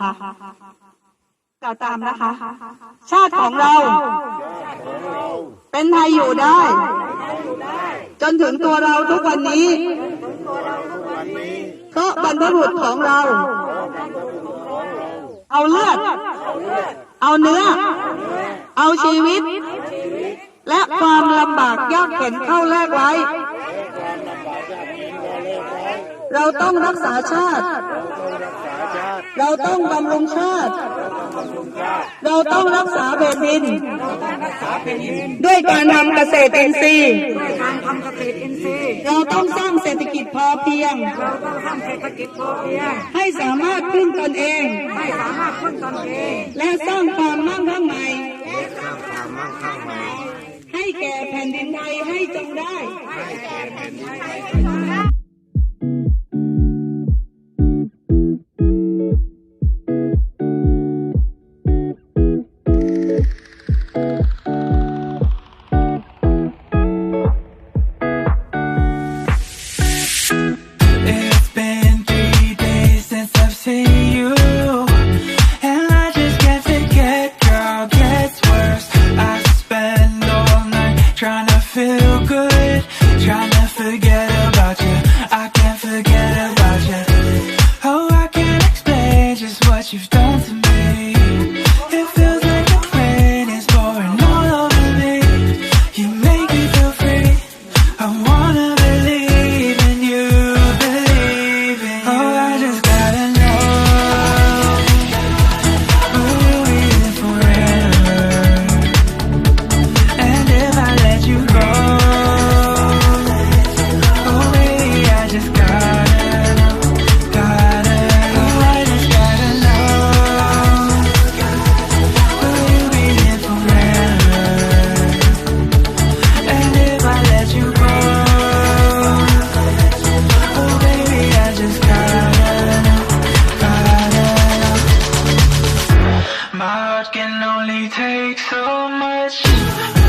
กล่าวตามนะคะ ชาติของเรา เป็นไทยอยู่ได้ จนถึงตัวเราทุกวันนี้เพราะบรรพบุรุษของเรา เอาเลือด เอาเนื้อ เอาชีวิต และความลำบากยากเข็นเข้าแลกไว้ เราต้องรักษาชาติ เราต้องบำรุงชาติ เราต้องรักษาแผ่นดิน ด้วยการทำเกษตรอินทรีย์การทำเกษตรอินทรีย์เราต้องสร้างเศรษฐกิจพอเพียงเราต้องทำเศรษฐกิจพอเพียงให้สามารถพึ่งตนเองให้สามารถพึ่งตนเอง และสร้างความมั่งคั่งใหม่ ให้แก่แผ่นดินไทยให้จงได้ trying to feel so much.